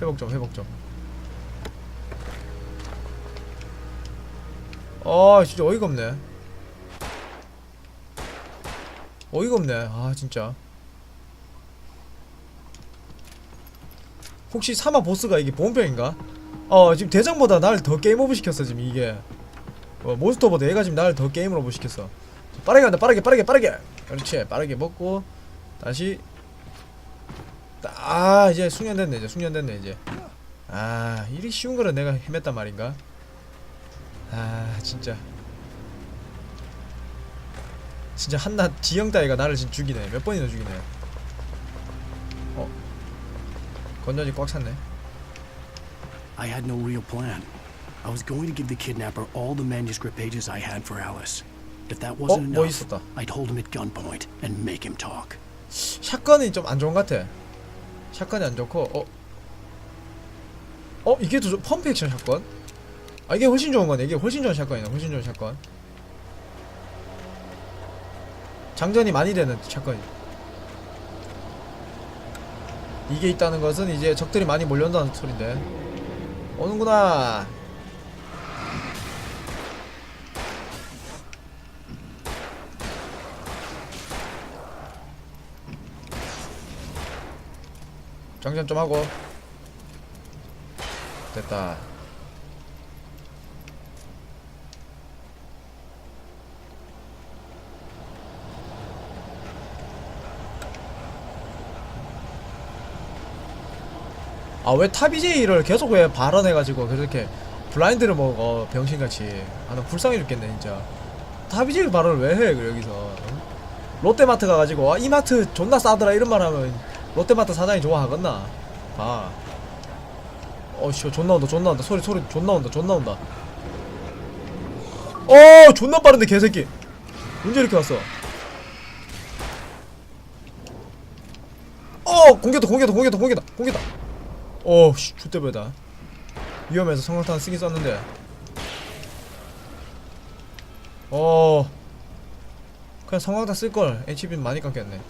회복 좀 회복 좀. 아 진짜 어이가 없네. 어이가 없네. 아 진짜. 혹시 사마 보스가 이게 보온병인가? 어 지금 대장보다 나를 더 게임 오버 시켰어 지금 이게. 어, 몬스터보다 얘가 지금 나를 더 오버 시켰어. 빠르게 간다 빠르게 빠르게 빠르게. 그렇지 빠르게 먹고 다시. 아 이제 숙련됐네 이제 숙련됐네 이제. 아 이리 쉬운 거를 내가 헤맸단 말인가? 아 진짜 진짜 한낱 지형 따위가 나를 지금 죽이네 몇 번이나 죽이네 어 건전지 꽉 찼네 I had no real plan. I was going to give the kidnapper all the manuscript pages I had for Alice. If that 어? wasn't 뭐 enough, 있었다 I'd hold him at gunpoint and make him talk. 샷건이 좀 안 좋은 것 같아 샷건이 안 좋고 어? 어? 이게 더 좋... 펌프 액션 샷건? 아 이게 훨씬 좋은 거네 이게 훨씬 좋은 샷건이네 훨씬 좋은 샷건 장전이 많이 되는 샷건이 이게 있다는 것은 이제 적들이 많이 몰려온다는 소린데 오는구나 장전 좀 하고. 됐다. 아왜 타비제이를 계속 왜 발언해가지고 그렇게 블라인드를 먹어 병신같이. 아 나 불쌍해 죽겠네 진짜. 타비제이 발언을 왜 해 여기서. 응? 롯데마트 가가지고 아, 이마트 존나 싸더라 이런 말 하면 롯데마트 사장이 좋아하겠나? 봐 어씨 존나 온다 존나 온다. 소리 소리 존나 온다 존나 온다. 어 존나 빠른데 개새끼. 언제 이렇게 왔어? 어 공격다 공격다 공격다 공격다 공격다. 어씨 좆대배다. 위험해서 성광탄 쓰긴 썼는데. 어. 그냥 성광탄 쓸걸. HB 많이 깎였네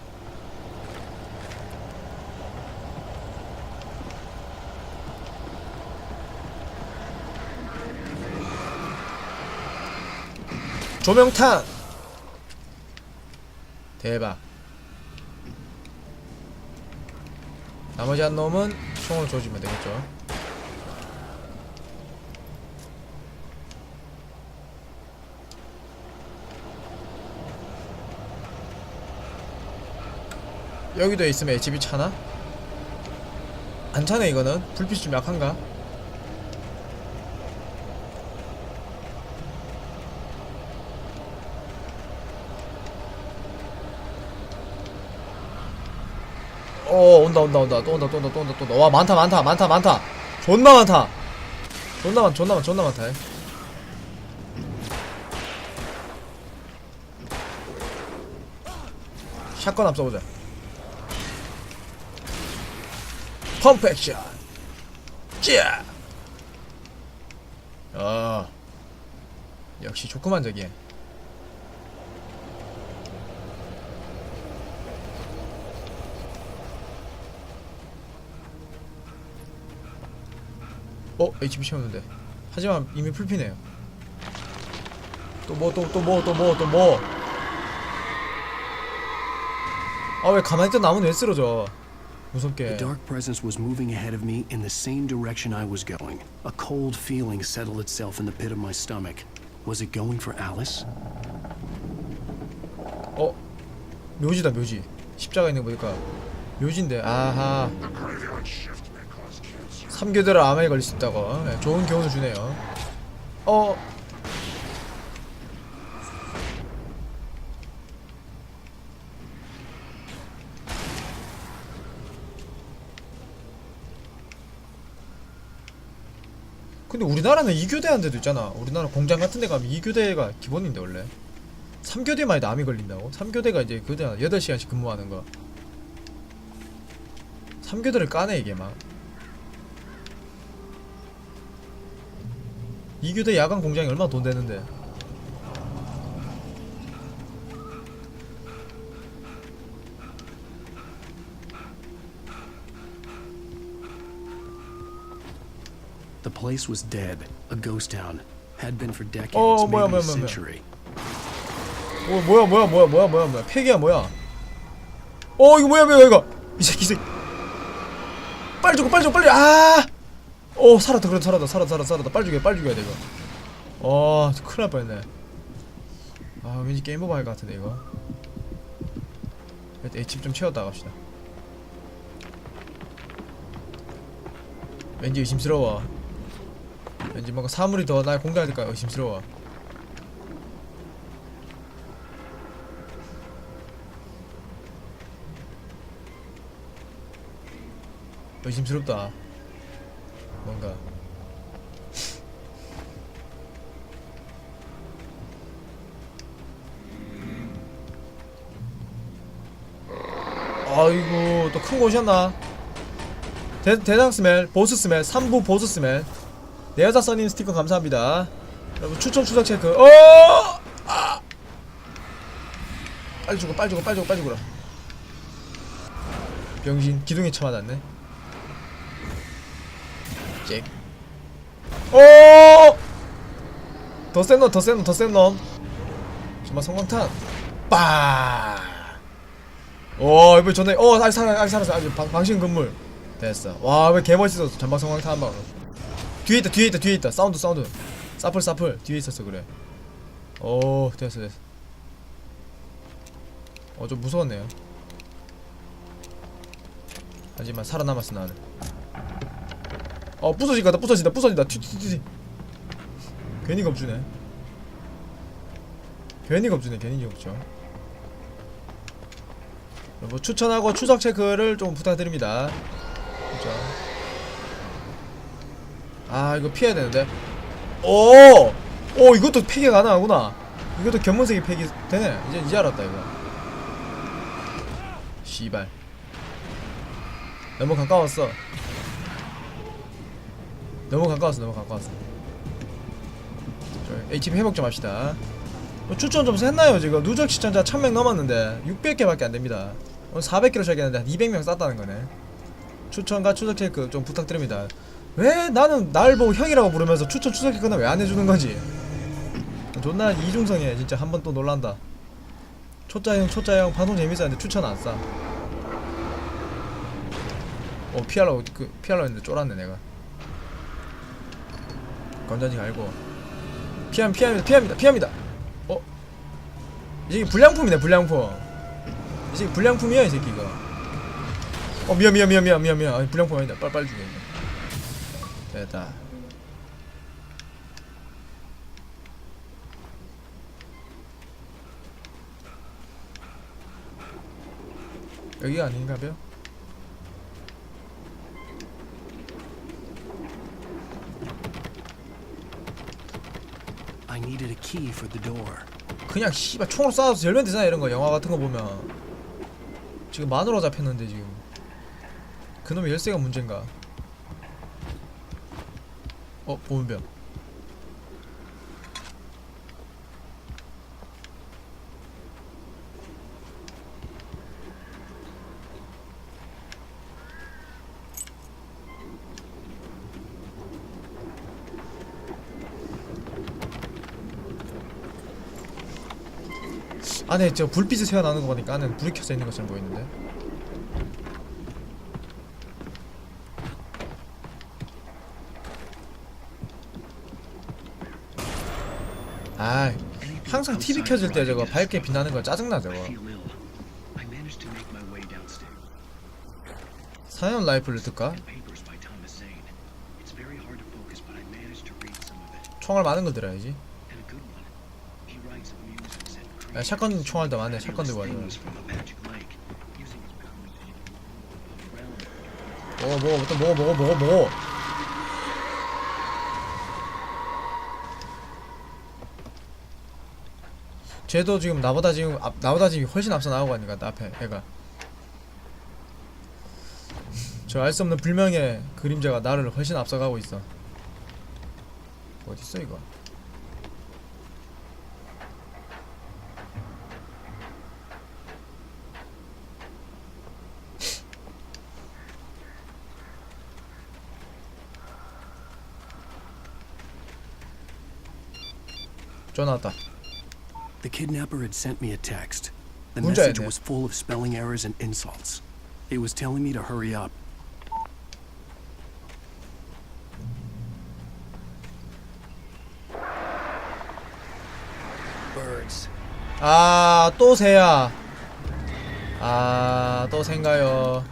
조명탄 대박 나머지 한 놈은 총을 조지면 되겠죠 여기도 있으면 HB 차나? 안 차네 이거는 불빛이 좀 약한가? 어 온다 온다 온다. 또 온다 또 온다 또 온다 또 온다. 와 많다 많다 많다 많다. 존나 많다. 존나 많 존나 많 존나 많다. 샷건 앞서보자. 액션 찌야 어. 역시 좋구만 저기 어? HP 채웠는데 하지만 이미 풀피네요 또 뭐 또 또 뭐 또 뭐 또 뭐 아 왜 가만히 있던 나무는 왜 쓰러져 무섭게 The dark presence was moving ahead of me in the same direction I was going. A cold feeling settled itself in the pit of my stomach. Was it going for Alice? 어? 묘지다 묘지 십자가 있는 거 보니까 묘지인데 아하 삼교대로 암에 걸릴 수 있다고. 네, 좋은 교훈을 주네요. 어? 근데 우리나라는 2교대 한 데도 있잖아. 우리나라 공장 같은 데 가면 2교대가 기본인데 원래. 3교대만 해도 암이 걸린다고? 3교대가 이제 그대야. 8시간씩 근무하는 거. 3교대를 까네 이게 막 2교대 야간 공장이 얼마나 돈 되는데. The place was dead, a ghost town. Had been for decades, Oh, 뭐야, maybe a 뭐야, 뭐야, 뭐야. century. 어 뭐야 뭐야 뭐야 뭐야 뭐야 뭐야. 폐기야 뭐야. 어 이거 뭐야 뭐야 이거. 이 새끼 이 새끼. 빨리 죽어 빨리 죽어 빨리. 아 어 살았다 그래도 살았다 살았다 살았다 살았다. 빨리 죽여 빨리 죽여야 돼 이거. 어 큰일 날 뻔했네. 아 왠지 게임 오버 할것 같은데 이거. 일단 집좀 채웠다 갑시다. 왠지 의심스러워. 왠지 뭔가 사물이 더 날 공격할까 의심스러워. 의심스럽다. 뭔가. 아이고 또 큰 거 오셨나? 대, 대장 스멜, 보스 스멜, 3부 보스 스멜 내 여자 써님 스티커 감사합니다 여러분 추천 추적 체크 어! 아! 빨리 죽어 빨리 죽어 빨리 죽어 빨리 죽어라 병신 기둥에 쳐맞았네 잭. 오! 더 센 놈, 더 센 놈, 더 센 놈. 정말 성광탄. 빠. 오, 이번 전에 어, 아직 살아, 아직 살았어, 아직 방, 방신 건물. 됐어. 와, 왜 개멋있어. 전방 성광탄 한 방. 뒤에 있다, 뒤에 있다, 뒤에 있다. 사운드, 사운드. 사플, 사플. 뒤에 있었어, 그래. 오, 됐어, 됐어. 어, 좀 무서웠네요. 하지만 살아남았어, 나는. 어 부서질 거다 부서진다 부서진다. 튀튀튀 괜히 겁주네. 괜히 겁주네 괜히 겁죠 뭐 추천하고 추적 체크를 좀 부탁드립니다. 그죠? 아 이거 피해야 되는데. 오! 오 이것도 폐기 가능하구나. 이것도 견문색이 폐기 되네. 이제 이제 알았다 이거. 씨발. 너무 가까웠어 너무 가까웠어 너무 가까웠어. 저 HP 회복 좀 합시다. 뭐 추천 좀 했나요 지금? 누적 시청자 1000명 넘었는데 600개밖에 안됩니다. 오늘 400개로 시작했는데 한 200명 쌌다는 거네. 추천과 추적 체크 좀 부탁드립니다. 왜 나는 날 보고 형이라고 부르면서 추천 추적 체크는 왜 안 해주는 거지? 존나 이중성이야 진짜. 한 번 또 놀란다. 초짜형 초짜형 방송 재밌었는데 추천 안싸 어 피하려고 그 피하려고 했는데 쫄았네 내가 건전지 갈고. 피함 피합니다 피합니다 피합니다. 어? 이 새끼 불량품이네 불량품. 이 새끼 불량품이야 이 새끼가. 어 미안 미안 미안 미안 미안 미안. 아니, 불량품 아니다. 빨리 빨리 죽여 됐다. 여기가 아닌가벼? I needed a key for the door. 그냥 씨발 총으로 쏴서 열면 되잖아 이런 거. 영화 같은 거 보면. 지금 만으로 잡혔는데 지금. 그놈의 열쇠가 문제인가? 어 보온병 안에 저 불빛이 새어나오는 거 보니까 안에 불이 켜져 있는 것처럼 보이는데 아 항상 TV 켜질 때 저거 밝게 빛나는 거 짜증나 저거. 사연 라이플을 뜰까? 총알 많은 거 들어야지 And a good one. He writes of musings and 야, 샷건 총알도 많네. 샷건 들고 와야. 먹어 먹어 또 먹어 먹어 먹어 먹어. 쟤도 지금 나보다 지금 앞, 나보다 지금 훨씬 앞서 나오고 가니까 나 앞에 애가. 저 알 수 없는 불명의 그림자가 나를 훨씬 앞서가고 있어. 어딨어 이거 전화 왔다 The kidnapper had sent me a text. The message was full of spelling errors and insults. It was telling me to hurry up. Birds. 아, 또 새야. 아, 또 새인가요?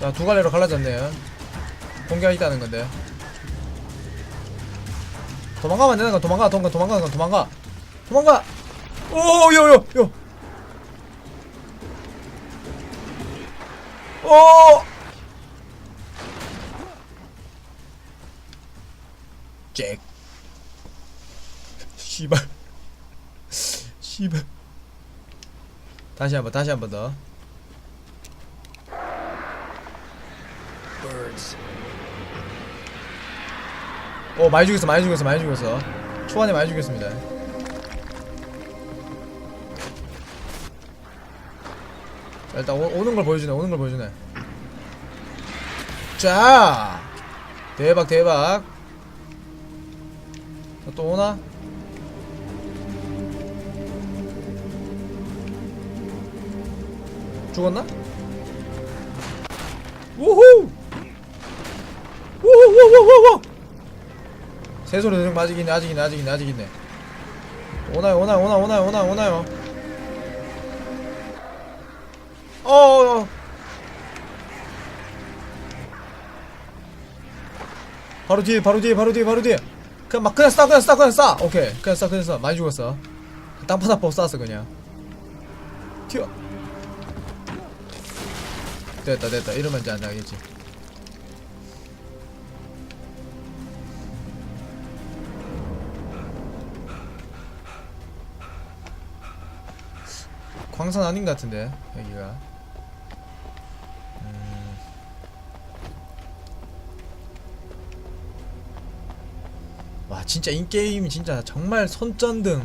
자, 두 갈래로 갈라졌네요. 공개가 있다는 건데. 도망가면 안 되는 건 도망가, 도망가, 도망가, 도망가. 도망가! 오, 요, 요, 요! 오! 잭. 씨발. 씨발. 다시 한번 다시 한번 더. Birds. 오 많이 죽였어 많이 죽였어 많이 죽였어. 초반에 많이 죽였습니다. 자, 일단 오, 오는 걸 보여주네 오는 걸 보여주네. 자 대박 대박. 자, 또 오나? 죽었나? 우후! 우후우후우후! 새소리 들으면 아직 있네 아직 있네 아직 있네 아직 있네. 오나요 오나요 오나요 오나요 오나요 오나요? 어어 바로 뒤에 바로 뒤에 바로 뒤에 바로 뒤에. 그냥 막 그냥 쏴 그냥 쏴 그냥 쏴. 오케이. 그냥 쏴 그냥 쏴. 많이 죽었어. 뽑 쐈어 그냥. 튀어. 됐다 됐다. 이러면 이제 안 나겠지 광산 아닌 것 같은데 여기가. 음. 와 진짜 인게임이 진짜 정말 손전등.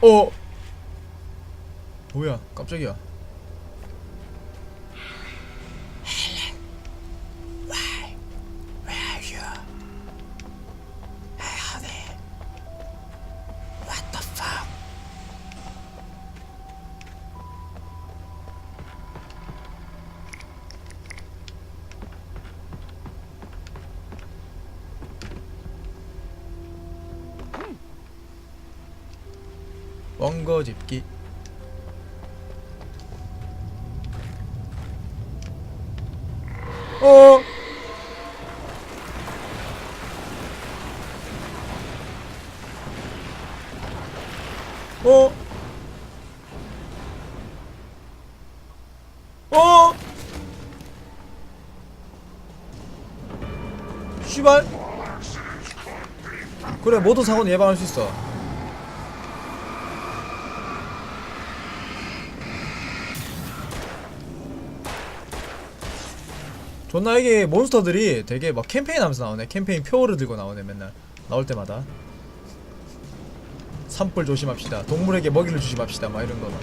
어? 뭐야 깜짝이야 원거 집기 어 어? 어? 씨발 그래 모든 사고는 예방할 수 있어 존나 이게 몬스터들이 되게 막 캠페인 하면서 나오네. 캠페인 표를 들고 나오네 맨날. 나올 때마다. 산불 조심합시다. 동물에게 먹이를 조심합시다. 막 이런 거만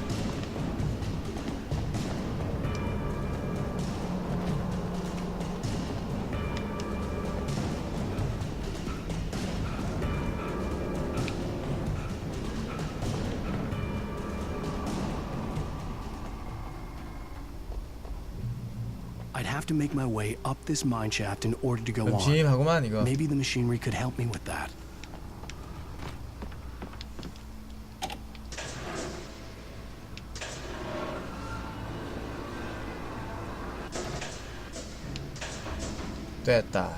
have to make my way up this mine shaft in order to go on. 음침하구만 이거 Maybe the machinery could help me with that. 됐다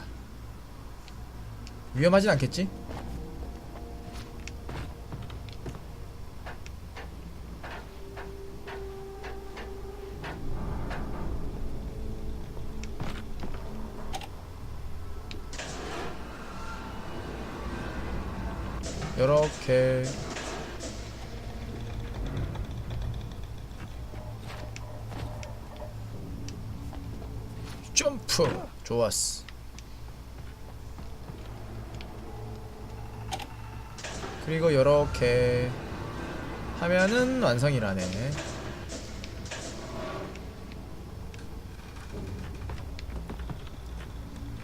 위험하진 않겠지? 요렇게. 점프. 좋았어. 그리고 요렇게 하면은 완성이라네.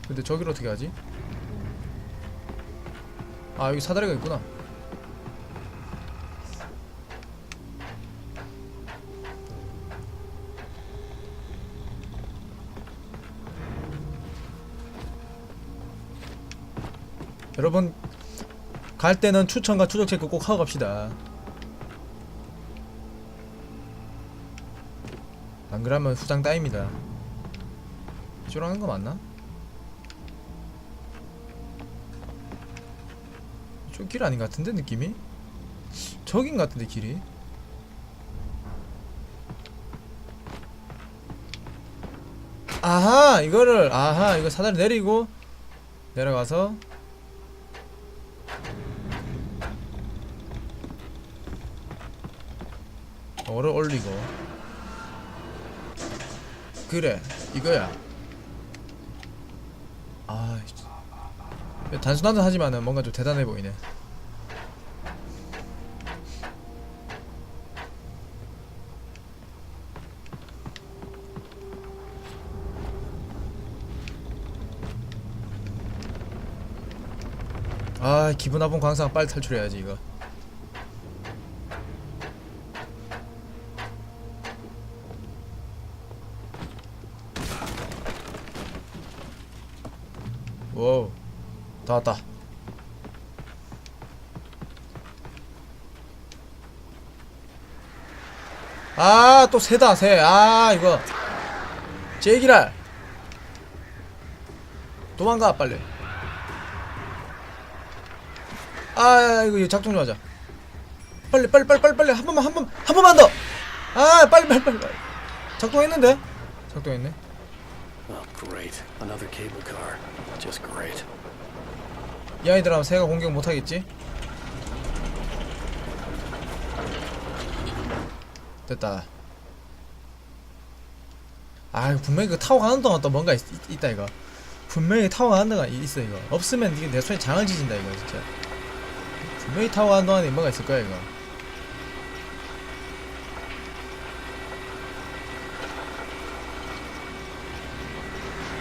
근데 저기를 어떻게 하지? 아 여기 사다리가 있구나 여러분 갈 때는 추천과 추적 체크 꼭 하고 갑시다. 안 그러면 후장 따입니다. 이쪽으로 하는 거 맞나? 이쪽 길 아닌 것 같은데 느낌이? 저긴 것 같은데 길이. 아하! 이거를 아하! 이거 사다리 내리고 내려가서 어를 올리고. 그래 이거야. 아듯 하지만은 뭔가 좀 대단해 보이네. 아 기분 나쁜 광상 빨리 탈출해야지 이거 와우 다 왔다. 아 또 새다 새아 이거. 제기랄. 도망가 빨리. 아 이거 작동 좀 하자. 빨리 빨리 빨리 빨리 빨리. 한 번만 한 번 한 번만 더 아 빨리 빨리 빨리 빨리. 작동했는데? 작동했네. Oh, great. Another cable car. Just great. 이 아이들 하면 새가 공격 못하겠지? 됐다. 아 분명히 그 타고 가는 동안 또 뭔가 있, 있, 다 이거. 분명히 타고 가는 동안 이- 있어 이거. 없으면 이게 내 손에 장을 지진다 이거 진짜. 분명히 타고 가는 동안에 뭔가 있을 거야 이거.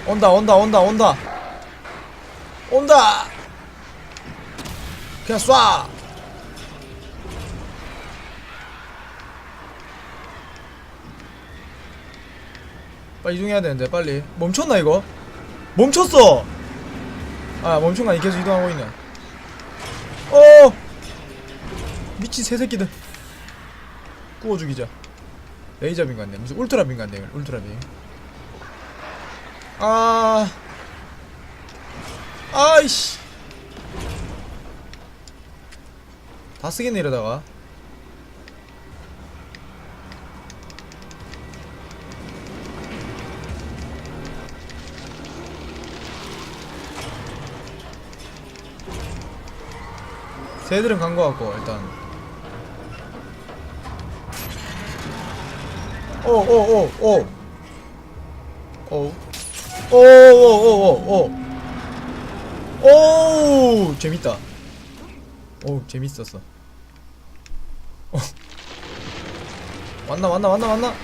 온다 온다 온다 온다. 온다 그냥 쏴 빨리 이동해야 되는데 빨리. 멈췄나 이거? 멈췄어! 아 멈춘 거 아니 계속 이동하고 있네. 어! 미친 새새끼들. 구워 죽이자. 레이저빔 같네. 무슨 울트라빔 같네 울트라빔. 아. 아이씨 다 쓰겠네 이러다가. 새들은 간 거 같고 일단. 오오오오 오 오오오오오 오 재밌다 오 재밌었어. 어. 왔나 왔나 왔나 왔나?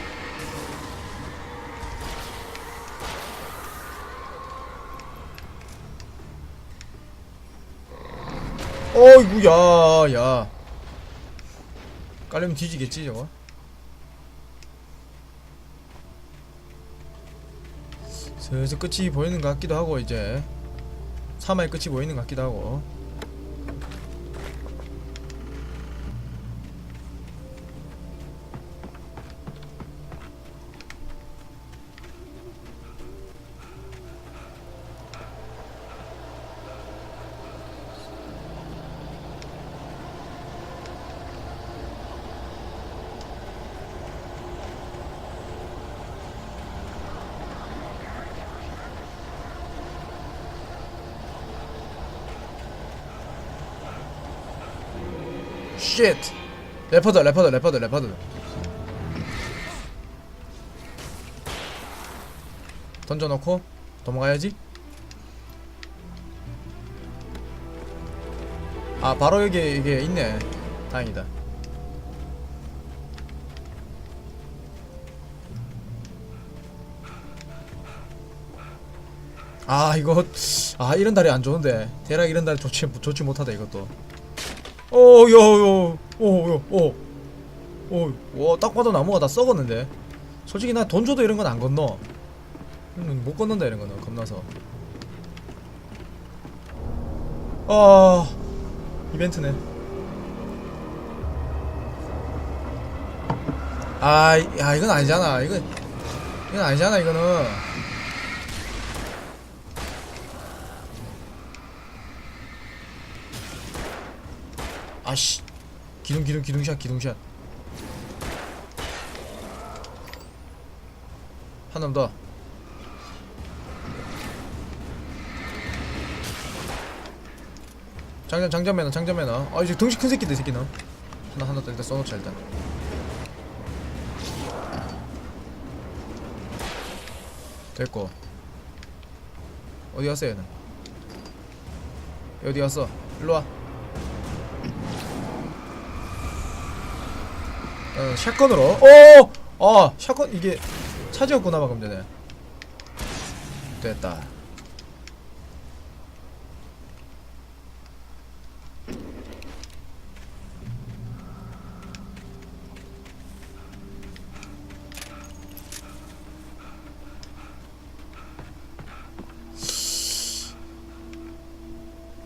어이구 야야. 깔려면 뒤지겠지 저거? 슬슬 끝이 보이는 것 같기도 하고 이제. 3화의 끝이 보이는 것 같기도 하고 쉣 래퍼드 래퍼드 래퍼드 래퍼드 던져놓고 도망가야지. 아 바로 여기 이게 있네. 다행이다. 아 이거 아 이런 다리 안 좋은데. 대략 이런 다리 좋지 좋지 못하다 이것도 오요요 오요오오딱 봐도 나무가 다 썩었는데? 솔직히 나 돈 줘도 이런 건 안 건너. 음, 못 건넌다 이런 거는 겁나서. 아 이벤트네. 아, 야, 이건 아니잖아. 이건, 이건 아니잖아, 이거는. 아씨. 기둥, 기둥, 기둥샷, 기둥샷. 한놈 더. 장전, 장전 매너, 장전 매너. 아, 이제 덩치 큰 새끼들, 이 새끼는. 하나, 하나 더 일단 써놓자, 일단. 됐고 어디 갔어 얘는 어디 갔어 일로 와 어, 샷건으로. 오! 아 샷건 이게 차지였구나 방금 전에. 됐다.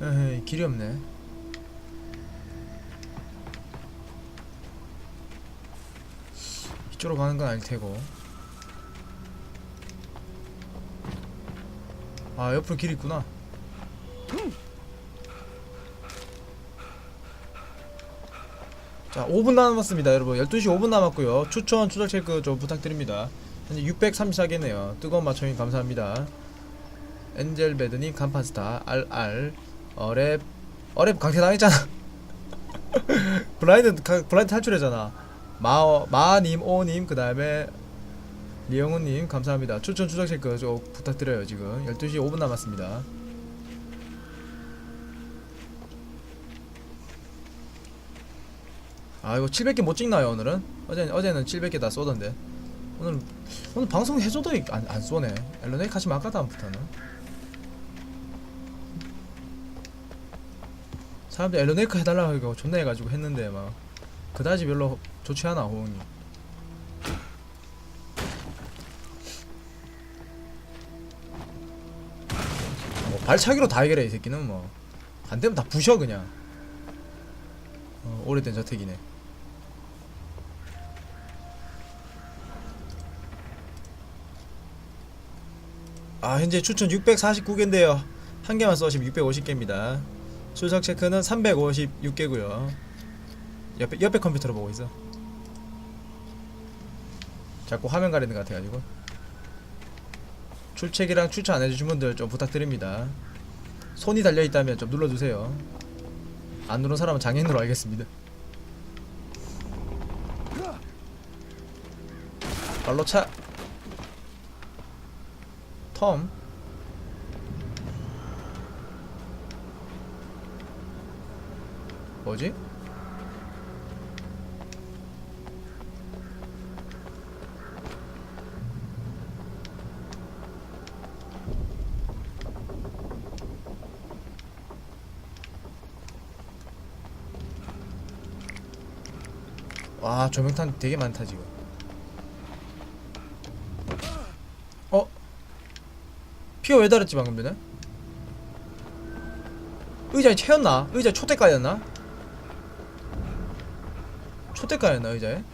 에이 길이 없네 이쪽으로 가는 건 아닐 테고. 아 옆으로 길이 있구나. 자 5분 남았습니다 여러분. 12시 5분 남았고요. 추천 추적 체크 좀 부탁드립니다. 현재 634개네요. 뜨거운 마청님 감사합니다. 엔젤 배드님 간판스타 RR 어랩 어랩 강퇴 당했잖아. 블라인드 가- 블라인드 탈출했잖아 마어 마님 오님 그 다음에 리영훈님 감사합니다. 추천 추적 체크 좀 부탁드려요 지금. 12시 5분 남았습니다. 아 이거 700개 못 찍나요 오늘은? 어제 어제는 700개 다 쏘던데. 오늘 오늘 방송 해줘도 이- 안, 안 쏘네. 엘로네 같이 막가 다음부터는? 사람들 엘로네이크 해달라고 존나 해가지고 했는데 막 그다지 별로 좋지 않아 호응이. 뭐 발차기로 다 해결해 이 새끼는 뭐 안 되면 다 부셔 그냥. 어, 오래된 저택이네. 아 현재 추천 649개인데요. 한 개만 써시면 650개입니다. 출석 체크는 356개고요. 옆에 옆에 컴퓨터로 보고 있어 자꾸 화면 가리는 것 같아가지고. 출첵이랑 추천 안 해주신 분들 좀 부탁드립니다. 손이 달려있다면 좀 눌러주세요. 안 누른 사람은 장애인으로 알겠습니다. 발로 차. 텀. 뭐지? 와 조명탄 되게 많다 지금 어? 피가 왜 달았지 방금 전에? 의자에 채였나? 의자에 초대가였나? 초대가였나 의자에?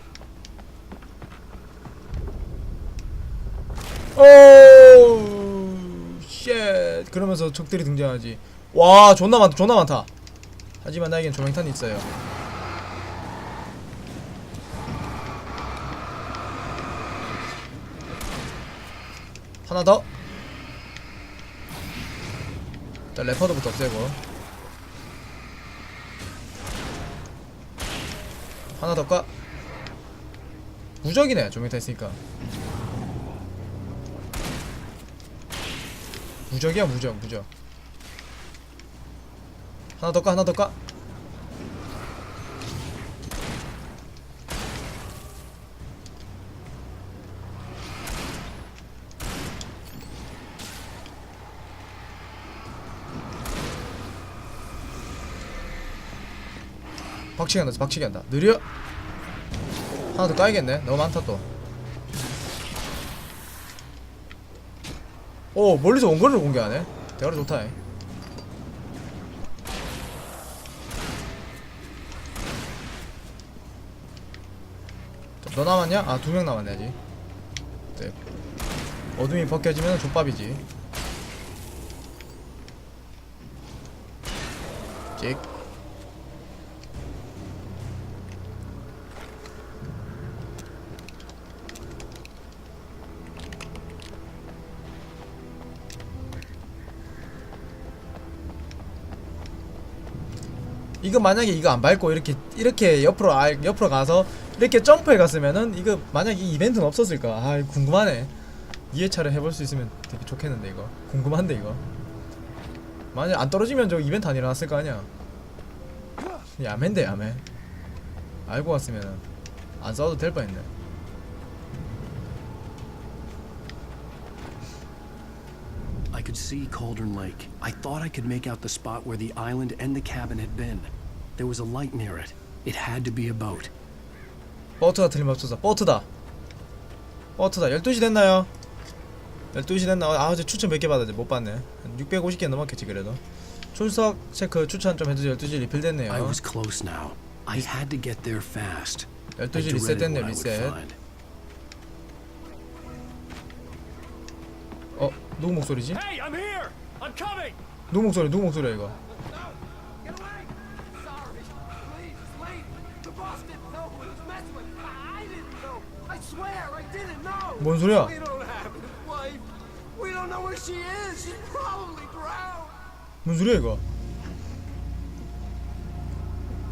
오우 쉣 그러면서 적들이 등장하지 와 존나 많다 존나 많다 하지만 나에겐 조명탄이 있어요 하나 더. 일단 레퍼드부터 없애고. 하나 더 까. 무적이네 조명타 있으니까. 무적이야 무적 무적. 하나 더 까, 하나 더 까. 박치기 한다 박치기 한다. 느려? 하나 더 까야겠네. 너무 많다 또오 멀리서 원거리를 공개하네. 대가리 좋다 잉. 자, 너 남았냐? 아 두 명 남았네 아직. 네. 어둠이 벗겨지면 족밥이지. 찍 이거 만약에 이거 안 밟고 이렇게 이렇게 옆으로 아, 옆으로 가서 이렇게 점프해 갔으면은 이거 만약 이 이벤트는 없었을까? 아 궁금하네. 2회차를 해볼 수 있으면 되게 좋겠는데 이거 궁금한데 이거 만약 안 떨어지면 저 이벤트 안 일어났을 거 아니야? 야맨데 야맨. 알고 왔으면은 안 싸워도 될 뻔했네. There was a light near it. It had to be a boat. 버트가 틀림없어서 버트다. 버트다. 12시 됐나요? 12시 됐나? 아, 어제 추천 몇 개 받았지? 못 받네. 한 650개 넘었겠지 그래도. 출석 체크 추천 좀 해주세요. 12시 리필 됐네요. I was close now. I had to get there fast. I 12시 리셋 dreaded 됐네 what I would 리셋. 어? 누구 목소리지? Hey, I'm here! I'm coming! 누구 목소리? 누구 목소리야 이거? 뭔 소리야? 뭔 소리야 이거?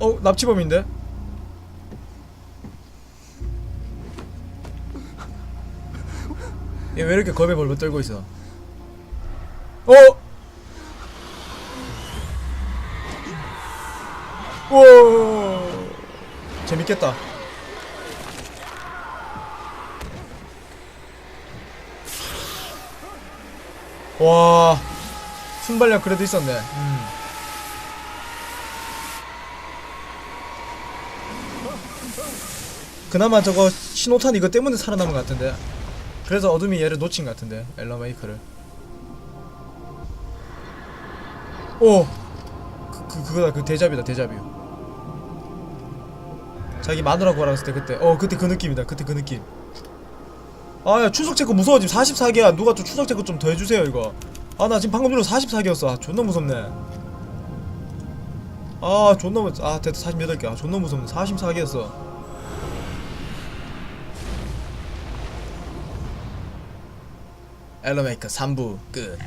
어 납치범인데? 얘 왜 이렇게 겁에 벌벌 떨고 있어? 어? 우와 재밌겠다. 와 순발력 그래도 있었네. 음. 그나마 저거 신호탄 이거 때문에 살아남은 것 같은데. 그래서 어둠이 얘를 놓친 것 같은데 엘러 메이크를. 오, 그, 그 그거다 그 대잡이다 대잡이. 자기 마누라 구하라 했을 때 그때 어 그때 그 느낌이다 그때 그 느낌. 아야 추석 체크 무서워. 지금 44개야. 누가 좀 추석 체크 좀 더 해주세요 이거. 아 나 지금 방금 전에 44개였어. 아 존나 무섭네. 아 존나 무... 아 됐다. 48개. 아 존나 무섭네. 44개였어. 엘러메이커 3부 끝